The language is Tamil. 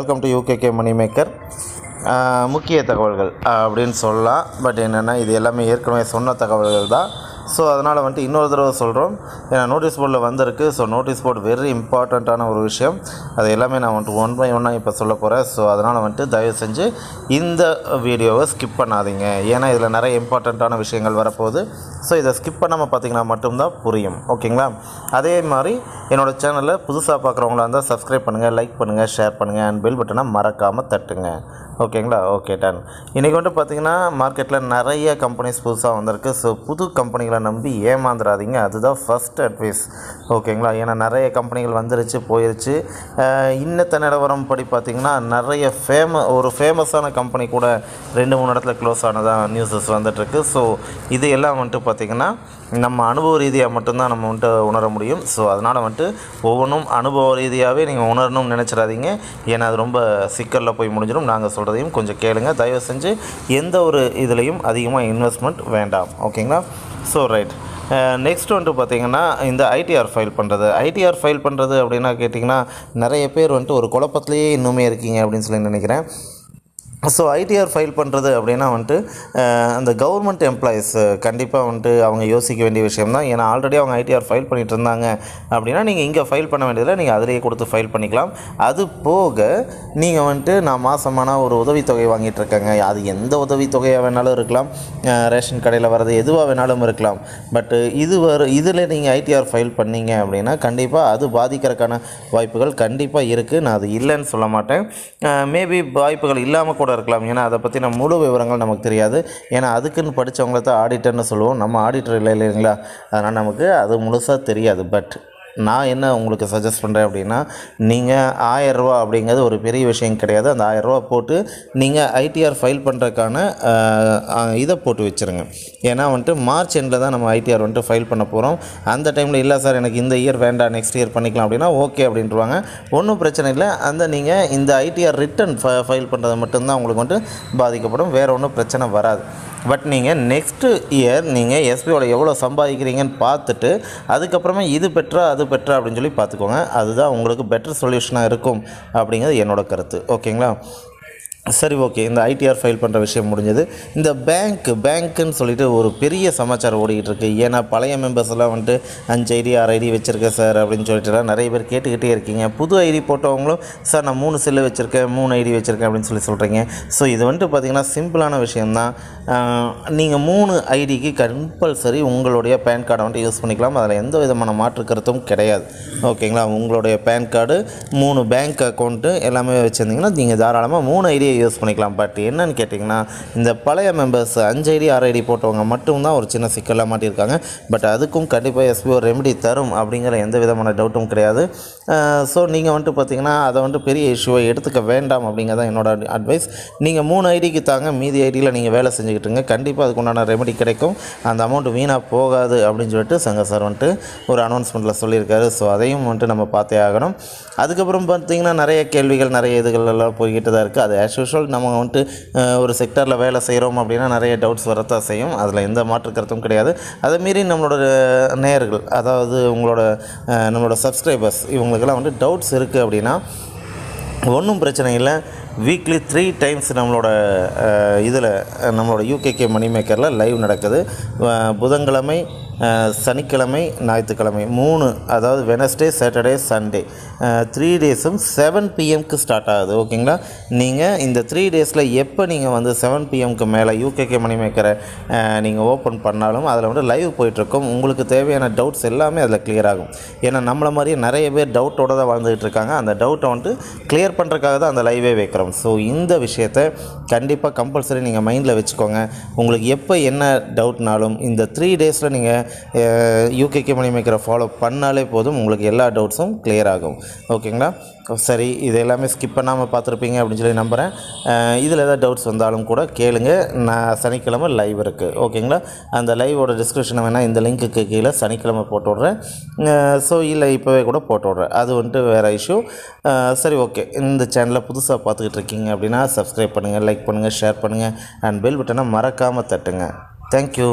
Welcome to UKK money maker முக்கிய தகவல்கள் அப்படின்னு சொல்லலாம். பட் என்னென்னா இது எல்லாமே ஏற்கனவே சொன்ன தகவல்கள் தான். ஸோ அதனால் வந்துட்டு இன்னொரு தடவை சொல்கிறோம் ஏன்னா நோட்டீஸ் போர்டில் வந்திருக்கு. ஸோ நோட்டீஸ் போர்டு வெரி இம்பார்ட்டண்ட்டான ஒரு விஷயம். அது எல்லாமே நான் வந்துட்டு ஒன் பை ஒன்னாக இப்போ சொல்ல போகிறேன் ஸோ அதனால் வந்துட்டு தயவு செஞ்சு இந்த வீடியோவை ஸ்கிப் பண்ணாதீங்க. ஏன்னா இதில் நிறைய இம்பார்ட்டண்ட்டான விஷயங்கள் வரப்போகுது. ஸோ இதை ஸ்கிப் பண்ணாமல் பார்த்தீங்கன்னா மட்டும்தான் புரியும். ஓகேங்களா? அதே மாதிரி என்னோடய சேனலில் புதுசாக பார்க்குறவங்களா இருந்தால் சப்ஸ்கிரைப் பண்ணுங்கள் லைக் பண்ணுங்கள் ஷேர் பண்ணுங்கள் அண்ட் பெல் பட்டனை மறக்காமல் தட்டுங்க. ஓகேங்களா? ஓகே டன் இன்றைக்கி வந்துட்டு பார்த்தீங்கன்னா மார்க்கெட்டில் நிறைய கம்பெனிஸ் புதுசாக வந்திருக்கு. ஸோ புது கம்பெனிகளை நம்பி ஏமாந்துடாதீங்க அதுதான் ஃபஸ்ட் அட்வைஸ் ஓகேங்களா? ஏன்னா நிறைய கம்பெனிகள் வந்துருச்சு போயிருச்சு. இன்னத்த நிலவரம் படி பார்த்திங்கன்னா நிறைய ஃபேம ஒரு ஃபேமஸான கம்பெனி கூட ரெண்டு மூணு இடத்துல க்ளோஸ் ஆனதாக நியூஸஸ் வந்துட்டுருக்கு. ஸோ இது எல்லாம் வந்துட்டு பார்த்திங்கன்னா நம்ம அனுபவ ரீதியாக மட்டும்தான் நம்ம வந்துட்டு உணர முடியும். ஸோ அதனால் வந்துட்டு ஒவ்வொன்றும் அனுபவ ரீதியாகவே நீங்கள் உணரணும்னு நினச்சிடாதீங்க. ஏன்னா அது ரொம்ப சிக்கலில் போய் முடிஞ்சிடும். நாங்கள் சொல்கிறதையும் கொஞ்சம் கேளுங்க. தயவு செஞ்சு எந்த ஒரு இதுலேயும் அதிகமாக இன்வெஸ்ட்மெண்ட் வேண்டாம். ஓகேங்களா? ஸோ ரைட் நெக்ஸ்ட் வந்துட்டு பார்த்தீங்கன்னா இந்த ஐடிஆர் ஃபைல் பண்ணுறது ஐடிஆர் ஃபைல் பண்ணுறது அப்படின்னா கேட்டிங்கன்னா நிறைய பேர் வந்துட்டு ஒரு குழப்பத்திலேயே இன்னுமே இருக்கீங்க அப்படின்னு சொல்லி நினைக்கிறேன். ஸோ ஐடிஆர் ஃபைல் பண்ணுறது அப்படின்னா வந்துட்டு அந்த கவர்மெண்ட் எம்ப்ளாயீஸ் கண்டிப்பாக வந்துட்டு அவங்க யோசிக்க வேண்டிய விஷயம் தான் ஏன்னா ஆல்ரெடி அவங்க ஐடிஆர் ஃபைல் பண்ணிட்டு இருந்தாங்க அப்படின்னா நீங்கள் இங்கே ஃபைல் பண்ண வேண்டியதில்லை. நீங்கள் அதிலேயே கொடுத்து ஃபைல் பண்ணிக்கலாம். அது போக நீங்கள் வந்துட்டு நான் மாதமான ஒரு உதவித்தொகை வாங்கிட்டு இருக்கேங்க. அது எந்த உதவித்தொகையாக வேணாலும் இருக்கலாம். ரேஷன் கடையில் வர்றது எதுவாக வேணாலும் இருக்கலாம். பட்டு இது வர இதில் நீங்கள் ஐடிஆர் ஃபைல் பண்ணீங்க அப்படின்னா கண்டிப்பாக அது பாதிக்கிறதுக்கான வாய்ப்புகள் கண்டிப்பாக இருக்குது நான் அது இல்லைன்னு சொல்ல மாட்டேன். மேபி வாய்ப்புகள் இல்லாமல் கூட இருக்கலாம். ஏன்னா அதை பற்றின முழு விவரங்கள் நமக்கு தெரியாது. ஏன்னா அதுக்குன்னு படித்தவங்கள தான் ஆடிட்டர்னு சொல்லுவோம். நம்ம ஆடிட்டர் இல்லை இல்லைங்களா? அதனால் நமக்கு அது முழுசாக தெரியாது. பட் நான் என்ன உங்களுக்கு சஜஸ்ட் பண்ணுறேன் அப்படின்னா நீங்கள் ஆயரூவா அப்படிங்கிறது ஒரு பெரிய விஷயம் கிடையாது. அந்த ஆயரூவா போட்டு நீங்கள் ஐடிஆர் ஃபைல் பண்ணுறதுக்கான இதை போட்டு வச்சுருங்க. ஏன்னா வந்துட்டு மார்ச் எண்டில் தான் நம்ம ஐடிஆர் வந்துட்டு ஃபைல் பண்ண போகிறோம் அந்த டைமில் இல்லை சார் எனக்கு இந்த இயர் வேண்டாம் நெக்ஸ்ட் இயர் பண்ணிக்கலாம் அப்படின்னா ஓகே அப்படின்ட்டுருவாங்க ஒன்றும் பிரச்சனை இல்லை. அந்த நீங்கள் இந்த ஐடிஆர் ரிட்டன் ஃபைல் பண்ணுறது மட்டும்தான் உங்களுக்கு வந்துட்டு பாதிக்கப்படும். வேறு ஒன்றும் பிரச்சனை வராது. பட் நீங்கள் நெக்ஸ்ட்டு இயர் நீங்கள் எஸ்பியோட எவ்வளோ சம்பாதிக்கிறீங்கன்னு பார்த்துட்டு அதுக்கப்புறமா இது பெற்றா அது பெற்றா அப்படின்னு சொல்லி பார்த்துக்கோங்க. அதுதான் உங்களுக்கு பெட்டர் சொல்யூஷனாக இருக்கும் அப்படிங்கிறது என்னோட கருத்து. ஓகேங்களா சரி ஓகே. இந்த ஐடிஆர் ஃபைல் பண்ணுற விஷயம் முடிஞ்சது. இந்த பேங்க் பேங்க்குன்னு சொல்லிட்டு ஒரு பெரிய சமாச்சாரம் ஓடிக்கிட்டு இருக்குது ஏன்னா பழைய மெம்பர்ஸ் எல்லாம் வந்துட்டு அஞ்சு ஐடி ஆறு ஐடி வச்சுருக்கேன் சார் அப்படின்னு சொல்லிட்டு நிறைய பேர் கேட்டுக்கிட்டே இருக்கீங்க. புது ஐடி போட்டவங்களும் சார் நான் மூணு செல்லு வச்சுருக்கேன் மூணு ஐடி வச்சுருக்கேன் அப்படின்னு சொல்லி சொல்கிறீங்க ஸோ இது வந்துட்டு பார்த்திங்கன்னா சிம்பிளான விஷயந்தான் நீங்கள் மூணு ஐடிக்கு கம்பல்சரி உங்களுடைய பேன் கார்டை வந்துட்டு யூஸ் பண்ணிக்கலாம். அதில் எந்த விதமான மாற்று கருத்தும் கிடையாது. ஓகேங்களா? உங்களுடைய பேன் கார்டு மூணு பேங்க் அக்கௌண்ட்டு எல்லாமே வச்சுருந்தீங்கன்னா நீங்கள் தாராளமாக மூணு ஐடியை யூஸ் பண்ணிக்கலாம். பட் என்னன்னு கேட்டிங்கன்னா இந்த பழைய மெம்பர்ஸ் அஞ்சு ஐடி ஆறு ஐடி போட்டவங்க மட்டும்தான் ஒரு சின்ன சிக்கலாக மாட்டியிருக்காங்க. பட் அதுக்கும் கண்டிப்பாக எஸ்பிஓ ரெமெடி தரும் அப்படிங்கிற எந்த விதமான டவுட்டும் கிடையாது. ஸோ நீங்கள் வந்துட்டு பார்த்தீங்கன்னா அதை வந்துட்டு பெரிய இஷ்யூவை எடுத்துக்க வேண்டாம் அப்படிங்கிறதான் என்னோட அட்வைஸ் நீங்கள் மூணு ஐடிக்கு தாங்க மீதி ஐடியில் நீங்கள் வேலை செஞ்சுக்கிட்டுங்க கண்டிப்பாக அதுக்கு உண்டான ரெமெடி கிடைக்கும். அந்த அமௌண்ட் வீணாக போகாது அப்படின்னு சொல்லிட்டு சங்க சார் வந்துட்டு ஒரு அனௌன்ஸ்மெண்ட்டில் சொல்லியிருக்காரு. ஸோ அதையும் வந்துட்டு நம்ம பார்த்தே ஆகணும். அதுக்கப்புறம் பார்த்தீங்கன்னா நிறைய கேள்விகள் நிறைய இதுகள் எல்லாம் போய்கிட்டு தான் இருக்குது அது ஆஸ் யூஷுவல் நம்ம வந்துட்டு ஒரு செக்டரில் வேலை செய்கிறோம் அப்படின்னா நிறைய டவுட்ஸ் வரத்தான் செய்யும். அதில் எந்த மாற்று கருத்தும் கிடையாது. அதை மீறி நம்மளோட நேயர்கள் அதாவது உங்களோட நம்மளோட சப்ஸ்கிரைபர்ஸ் இவங்களுக்கெல்லாம் வந்து டவுட்ஸ் இருக்குது அப்படின்னா ஒன்றும் பிரச்சனை இல்லை. வீக்லி த்ரீ டைம்ஸ் நம்மளோட இதில் நம்மளோட யூகேகே மணி மேக்கரில் லைவ் நடக்குது. புதன்கிழமை சனிக்கிழமை ஞாயிற்றுக்கிழமை மூணு அதாவது வெனஸ்டே சாட்டர்டே சண்டே த்ரீ டேஸும் செவன் பிஎம்க்கு ஸ்டார்ட் ஆகுது. ஓகேங்களா நீங்கள் இந்த த்ரீ டேஸில் எப்போ நீங்கள் வந்து செவன் பிஎம்க்கு மேலே யூகேகே மணி மேக்கரை நீங்கள் ஓப்பன் பண்ணாலும் அதில் வந்து லைவ் போயிட்டுருக்கும். உங்களுக்கு தேவையான டவுட்ஸ் எல்லாமே அதில் கிளியர் ஆகும். ஏன்னா நம்மளை மாதிரியே நிறைய பேர் டவுட்டோட தான் வாழ்ந்துகிட்டு இருக்காங்க. அந்த டவுட்டை வந்துட்டு கிளியர் பண்ணுறதுக்காக தான் அந்த லைவே வைக்கிறோம். ஸோ இந்த விஷயத்தை கண்டிப்பாக கம்பல்சரி நீங்கள் மைண்டில் வச்சுக்கோங்க. உங்களுக்கு எப்போ என்ன டவுட்னாலும் இந்த த்ரீ டேஸில் நீங்கள் யூகேகே மணி மேக்கரை ஃபாலோ பண்ணாலே போதும். உங்களுக்கு எல்லா டவுட்ஸும் கிளியர் ஆகும். ஓகேங்களா சரி இது எல்லாமே ஸ்கிப் பண்ணாமல் பார்த்துருப்பீங்க அப்படின்னு சொல்லி நம்புகிறேன் இதில் ஏதாவது டவுட்ஸ் வந்தாலும் கூட கேளுங்க. நான் சனிக்கிழமை லைவ் இருக்குது ஓகேங்களா அந்த லைவோட டிஸ்கிரிப்ஷனை வேணால் இந்த லிங்க்குக்கு கீழே சனிக்கிழமை போட்டு விட்றேன். ஸோ இல்லை இப்போவே கூட போட்டு விட்றேன். அது வந்துட்டு வேறு இஷ்யூ சரி ஓகே இந்த சேனலை புதுசாக பார்த்துக்கிட்டு இருக்கீங்க அப்படின்னா சப்ஸ்கிரைப் பண்ணுங்கள் லைக் பண்ணுங்கள் ஷேர் பண்ணுங்கள் அண்ட் பெல் பட்டனை மறக்காமல் தட்டுங்க. தேங்க்யூ